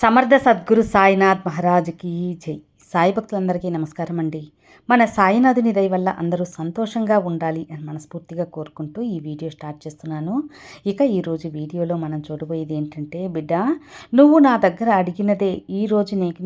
సమర్థ సద్గురు సాయినాథ్ మహారాజ్కి జై. సాయి భక్తులందరికీ నమస్కారం అండి. మన సాయినాథుని దయ వల్ల అందరూ సంతోషంగా ఉండాలి అని మనస్ఫూర్తిగా కోరుకుంటూ ఈ వీడియో స్టార్ట్ చేస్తున్నాను. ఇక ఈరోజు వీడియోలో మనం చూడబోయేది ఏంటంటే బిడ్డ నువ్వు నా దగ్గర అడిగినదే ఈరోజు నీకు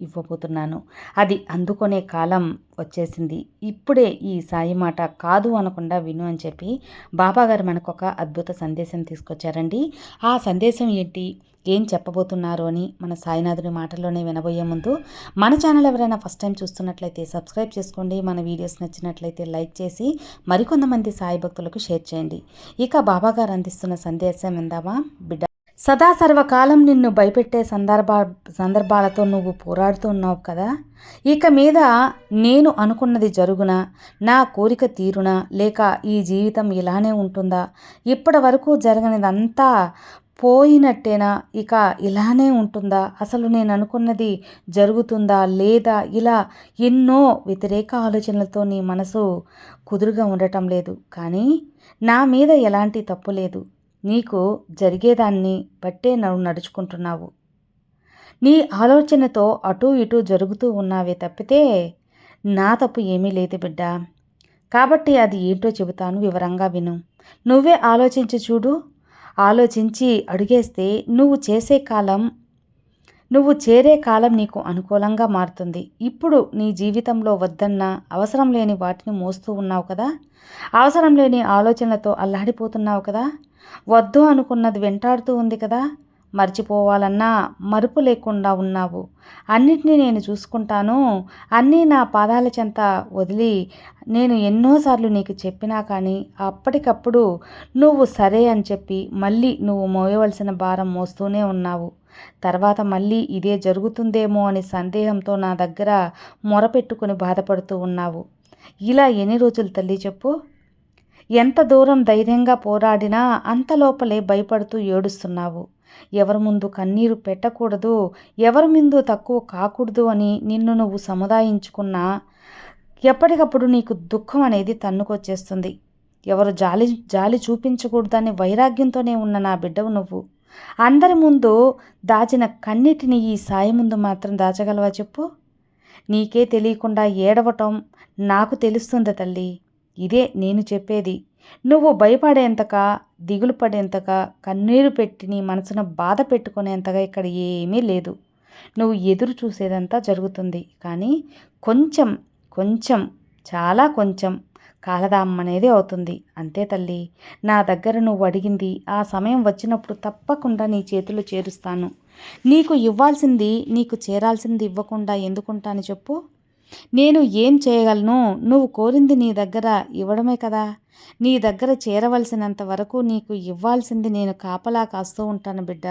ఇవ్వబోతున్నాను. అది అందుకునే కాలం వచ్చేసింది. ఇప్పుడే ఈ సాయి మాట కాదు అనకుండా విను అని చెప్పి బాబాగారు మనకు ఒక అద్భుత సందేశం తీసుకొచ్చారండి. ఆ సందేశం ఏంటి? ఏం చెప్పబోతున్నారో అని మన సాయినాథుని మాటల్లోనే వినబోయే ముందు మన ఛానల్ ఎవరైనా ఫస్ట్ టైం చూస్తున్నట్లయితే సబ్స్క్రైబ్ చేసుకోండి. మన వీడియోస్ నచ్చినట్లయితే లైక్ చేసి మరికొంతమంది సాయి భక్తులకు షేర్ చేయండి. ఇక బాబాగారు అందిస్తున్న సందేశం విందామా? బిడ్డ సదా సర్వకాలం నిన్ను భయపెట్టే సందర్భ సందర్భాలతో నువ్వు పోరాడుతున్నావు కదా? ఇక మీద నేను అనుకున్నది జరుగునా? నా కోరిక తీరునా? లేక ఈ జీవితం ఇలానే ఉంటుందా? ఇప్పటి వరకు జరగనిదంతా పోయినట్టేనా? ఇక ఇలానే ఉంటుందా? అసలు నేను అనుకున్నది జరుగుతుందా లేదా? ఇలా ఎన్నో వ్యతిరేక ఆలోచనలతో నీ మనసు కుదురుగా ఉండటం లేదు. కానీ నా మీద ఎలాంటి తప్పు లేదు. నీకు జరిగేదాన్ని బట్టే నువ్వు నడుచుకుంటున్నావు. నీ ఆలోచనతో అటు ఇటు జరుగుతూ ఉన్నావే తప్పితే నా తప్పు ఏమీ లేదు బిడ్డ. కాబట్టి అది ఏంటో చెబుతాను వివరంగా విను. నువ్వే ఆలోచించి చూడు. ఆలోచించి అడిగేస్తే నువ్వు చేసే కాలం నువ్వు చేరే కాలం నీకు అనుకూలంగా మారుతుంది. ఇప్పుడు నీ జీవితంలో వద్దన్న అవసరం లేని వాటిని మోస్తూ ఉన్నావు కదా? అవసరం లేని ఆలోచనలతో అల్లాడిపోతున్నావు కదా? వద్దు అనుకున్నది వెంటాడుతూ ఉంది కదా? మర్చిపోవాలన్నా మరుపు లేకుండా ఉన్నావు. అన్నిటినీ నేను చూసుకుంటాను. అన్నీ నా పాదాల చెంత వదిలి నేను ఎన్నోసార్లు నీకు చెప్పినా కానీ అప్పటికప్పుడు నువ్వు సరే అని చెప్పి మళ్ళీ నువ్వు మోయవలసిన భారం మోస్తూనే ఉన్నావు. తర్వాత మళ్ళీ ఇదే జరుగుతుందేమో అని సందేహంతో నా దగ్గర మొరపెట్టుకుని బాధపడుతూ ఉన్నావు. ఇలా ఎన్ని రోజులు తల్లి చెప్పు? ఎంత దూరం ధైర్యంగా పోరాడినా అంత లోపలే భయపడుతూ ఏడుస్తున్నావు. ఎవరి ముందు కన్నీరు పెట్టకూడదు ఎవరి ముందు తక్కువ కాకూడదు అని నిన్ను నువ్వు సముదాయించుకున్నా ఎప్పటికప్పుడు నీకు దుఃఖం అనేది తన్నుకొచ్చేస్తుంది. ఎవరు జాలి జాలి చూపించకూడదని వైరాగ్యంతోనే ఉన్న నా బిడ్డవు నువ్వు. అందరి ముందు దాచిన కన్నిటిని ఈ సాయి ముందు మాత్రం దాచగలవా చెప్పు? నీకే తెలియకుండా ఏడవటం నాకు తెలుస్తుంది తల్లి. ఇదే నేను చెప్పేది. నువ్వు భయపడేంతగా దిగులు పడేంతగా కన్నీరు పెట్టి నీ మనసును బాధ పెట్టుకునేంతగా ఇక్కడ ఏమీ లేదు. నువ్వు ఎదురు చూసేదంతా జరుగుతుంది. కానీ కొంచెం కొంచెం చాలా కొంచెం కాలదామం అనేది అవుతుంది. అంతే తల్లి. నా దగ్గర నువ్వు అడిగింది ఆ సమయం వచ్చినప్పుడు తప్పకుండా నీ చేతులు చేరుస్తాను. నీకు ఇవ్వాల్సింది నీకు చేరాల్సింది ఇవ్వకుండా ఎందుకుంటాను చెప్పు. నేను ఏం చేయగలను? నువ్వు కోరింది నీ దగ్గర ఇవ్వడమే కదా. నీ దగ్గర చేరవలసినంత వరకు నీకు ఇవ్వాల్సింది నేను కాపలా కాస్తూ ఉంటాను బిడ్డ.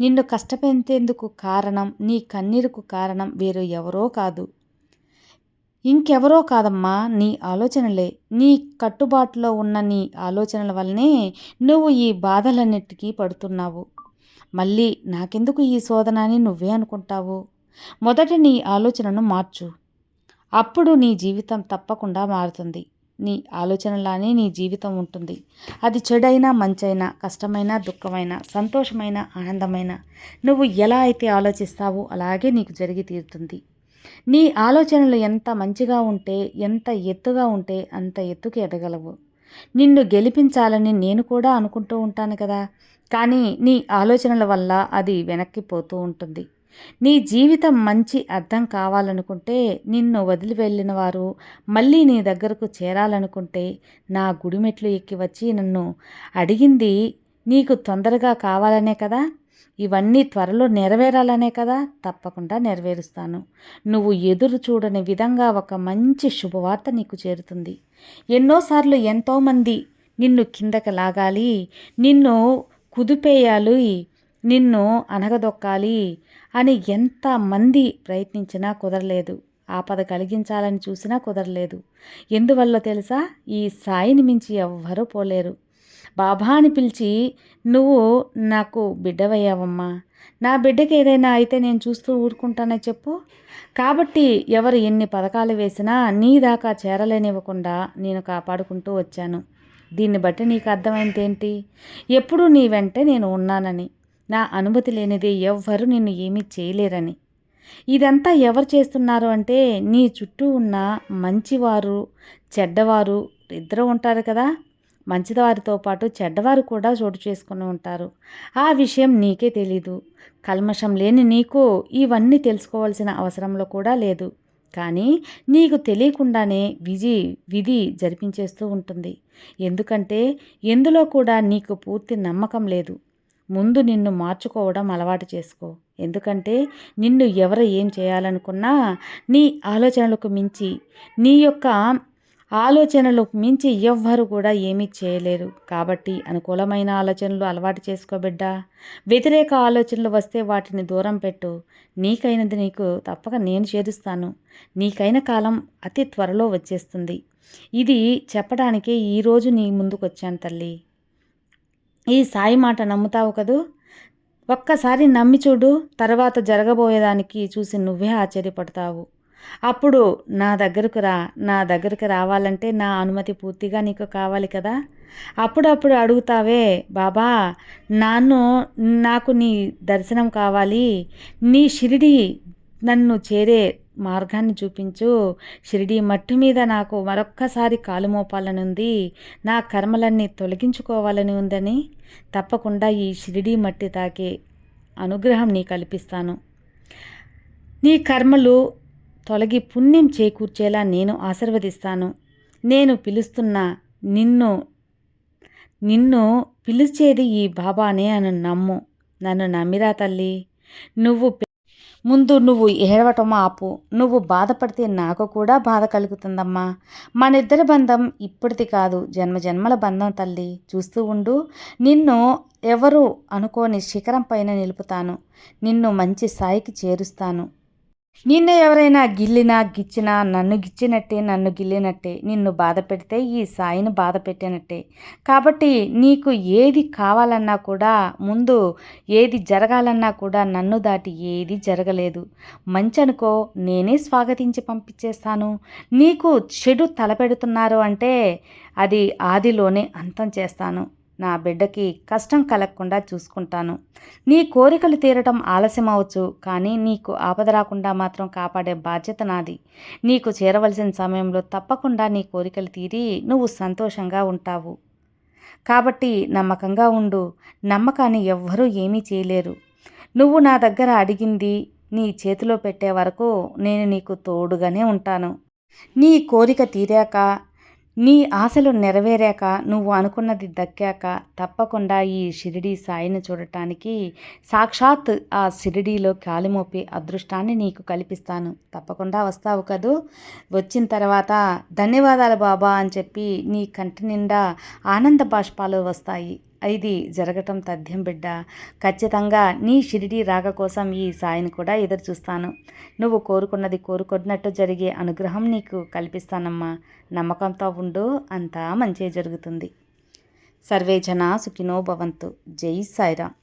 నిన్ను కష్టపెంతేందుకు కారణం నీ కన్నీరుకు కారణం వేరు ఎవరో కాదు. ఇంకెవరో కాదమ్మా నీ ఆలోచనలే. నీ కట్టుబాటులో ఉన్న నీ ఆలోచనల వల్లనే నువ్వు ఈ బాధలన్నిటికీ పడుతున్నావు. మళ్ళీ నాకెందుకు ఈ శోధన అని నువ్వే అనుకుంటావు? మొదట నీ ఆలోచనను మార్చు. అప్పుడు నీ జీవితం తప్పకుండా మారుతుంది. నీ ఆలోచనలానే నీ జీవితం ఉంటుంది. అది చెడైనా మంచైనా కష్టమైన దుఃఖమైన సంతోషమైన ఆనందమైన నువ్వు ఎలా అయితే ఆలోచిస్తావో అలాగే నీకు జరిగి తీరుతుంది. నీ ఆలోచనలు ఎంత మంచిగా ఉంటే ఎంత ఎత్తుగా ఉంటే అంత ఎత్తుకు ఎదగలవు. నిన్ను గెలిపించాలని నేను కూడా అనుకుంటూ ఉంటాను కదా. కానీ నీ ఆలోచనల వల్ల అది వెనక్కి పోతూ ఉంటుంది. నీ జీవితం మంచి అర్థం కావాలనుకుంటే నిన్ను వదిలి వెళ్ళిన వారు మళ్ళీ నీ దగ్గరకు చేరాలనుకుంటే నా గుడిమెట్లు ఎక్కి వచ్చి నన్ను అడిగింది నీకు తొందరగా కావాలనే కదా? ఇవన్నీ త్వరలో నెరవేరాలనే కదా? తప్పకుండా నెరవేరుస్తాను. నువ్వు ఎదురు చూడని విధంగా ఒక మంచి శుభవార్త నీకు చేరుతుంది. ఎన్నోసార్లు ఎంతోమంది నిన్ను కిందకి లాగాలి నిన్ను కుదిపేయాలి నిన్ను అనగదొక్కాలి అని ఎంతమంది ప్రయత్నించినా కుదరలేదు. ఆపద కలిగించాలని చూసినా కుదరలేదు. ఎందువల్ల తెలుసా? ఈ సాయిని మించి ఎవ్వరూ పోలేరు. బాబా అని పిలిచి నువ్వు నాకు బిడ్డవయ్యావమ్మా. నా బిడ్డకి ఏదైనా అయితే నేను చూస్తూ ఊరుకుంటానని చెప్పు. కాబట్టి ఎవరు ఎన్ని పథకాలు వేసినా నీ దాకా చేరలేనివ్వకుండా నేను కాపాడుకుంటూ వచ్చాను. దీన్ని బట్టి నీకు అర్థమైంది ఏంటి? ఎప్పుడు నీ వెంటే నేను ఉన్నానని. నా అనుమతి లేనిదే ఎవ్వరు నిన్ను ఏమీ చేయలేరని. ఇదంతా ఎవరు చేస్తున్నారు అంటే నీ చుట్టూ ఉన్న మంచివారు చెడ్డవారు ఇద్దరు ఉంటారు కదా. మంచివారితో పాటు చెడ్డవారు కూడా చోటు చేసుకుని ఉంటారు. ఆ విషయం నీకే తెలీదు. కల్మషం లేని నీకు ఇవన్నీ తెలుసుకోవాల్సిన అవసరంలో కూడా లేదు. కానీ నీకు తెలియకుండానే విధి విధి జరిపించేస్తూ ఉంటుంది. ఎందుకంటే ఎందులో కూడా నీకు పూర్తి నమ్మకం లేదు. ముందు నిన్ను మార్చుకోవడం అలవాటు చేసుకో. ఎందుకంటే నిన్ను ఎవరు ఏం చేయాలనుకున్నా నీ ఆలోచనలకు మించి నీ యొక్క ఆలోచనలకు మించి ఎవ్వరు కూడా ఏమీ చేయలేరు. కాబట్టి అనుకూలమైన ఆలోచనలు అలవాటు చేసుకోబిడ్డా వ్యతిరేక ఆలోచనలు వస్తే వాటిని దూరం పెట్టు. నీకైనది నీకు తప్పక నేను చేరుస్తాను. నీకైన కాలం అతి త్వరలో వచ్చేస్తుంది. ఇది చెప్పడానికే ఈరోజు నీ ముందుకు వచ్చాను తల్లి. ఈ సాయి మాట నమ్ముతావు కదూ? ఒక్కసారి నమ్మి చూడు తర్వాత జరగబోయేదానికి చూసి నువ్వే ఆశ్చర్యపడతావు. అప్పుడు నా దగ్గరకు రా నా దగ్గరకు రావాలంటే నా అనుమతి పూర్తిగా నీకు కావాలి కదా? అప్పుడప్పుడు అడుగుతావే బాబా నాన్ను నాకు నీ దర్శనం కావాలి. నీ షిరిడి నన్ను చేరే మార్గాన్ని చూపించు. షిరిడి మట్టి మీద నాకు మరొక్కసారి కాలుమోపాలని ఉంది నా కర్మలన్నీ తొలగించుకోవాలని ఉందని తప్పకుండా ఈ షిరిడి మట్టి తాకే అనుగ్రహం నీ కల్పిస్తాను. నీ కర్మలు తొలగి పుణ్యం చేకూర్చేలా నేను ఆశీర్వదిస్తాను. నేను పిలుస్తున్న నిన్ను నిన్ను పిలిచేది ఈ బాబానే అని నమ్ము. నన్ను నమ్మిరా తల్లి. నువ్వు ముందు నువ్వు ఏడవటం ఆపు. నువ్వు బాధపడితే నాకు కూడా బాధ కలుగుతుందమ్మా. మన ఇద్దరి బంధం ఇప్పటిది కాదు. జన్మ జన్మల బంధం తల్లి. చూస్తూ ఉండు. నిన్ను ఎవరు అనుకోని శిఖరం పైన నిలుపుతాను. నిన్ను మంచి స్థాయికి చేరుస్తాను. నిన్ను ఎవరైనా గిల్లినా గిచ్చినా నన్ను గిచ్చినట్టే నన్ను గిల్లినట్టే నిన్ను బాధ పెడితే ఈ సాయిని బాధ పెట్టినట్టే. కాబట్టి నీకు ఏది కావాలన్నా కూడా ముందు ఏది జరగాలన్నా కూడా నన్ను దాటి ఏది జరగలేదు. మంచి అనుకో నేనే స్వాగతించి పంపించేస్తాను. నీకు చెడు తలపెడుతున్నారు అంటే అది ఆదిలోనే అంతం చేస్తాను. నా బిడ్డకి కష్టం కలగకుండా చూసుకుంటాను. నీ కోరికలు తీరటం ఆలస్యమవచ్చు కానీ నీకు ఆపద రాకుండా మాత్రం కాపాడే బాధ్యత నాది. నీకు చేరవలసిన సమయంలో తప్పకుండా నీ కోరికలు తీరి నువ్వు సంతోషంగా ఉంటావు. కాబట్టి నమ్మకంగా ఉండు. నమ్మకాన్ని ఎవ్వరూ ఏమీ చేయలేరు. నువ్వు నా దగ్గర అడిగింది నీ చేతిలో పెట్టే వరకు నేను నీకు తోడుగానే ఉంటాను. నీ కోరిక తీరాక నీ ఆశలు నెరవేరాక నువ్వు అనుకున్నది దక్కాక తప్పకుండా ఈ షిరిడీ సాయిని చూడటానికి సాక్షాత్ ఆ షిరిడీలో కాలిమోపి అదృష్టాన్ని నీకు కల్పిస్తాను. తప్పకుండా వస్తావు కదూ. వచ్చిన తర్వాత ధన్యవాదాలు బాబా అని చెప్పి నీ కంటి నిండా ఆనంద బాష్పాలు వస్తాయి. ఇది జరగటం తథ్యం బిడ్డ. ఖచ్చితంగా నీ షిరిడి రాక కోసం ఈ సాయిని కూడా ఎదురు చూస్తాను. నువ్వు కోరుకున్నది కోరుకున్నట్టు జరిగే అనుగ్రహం నీకు కల్పిస్తానమ్మా. నమ్మకంతో ఉండు అంతా మంచి జరుగుతుంది. సర్వే జన సుఖినో భవంతు. జై సాయిరామ్.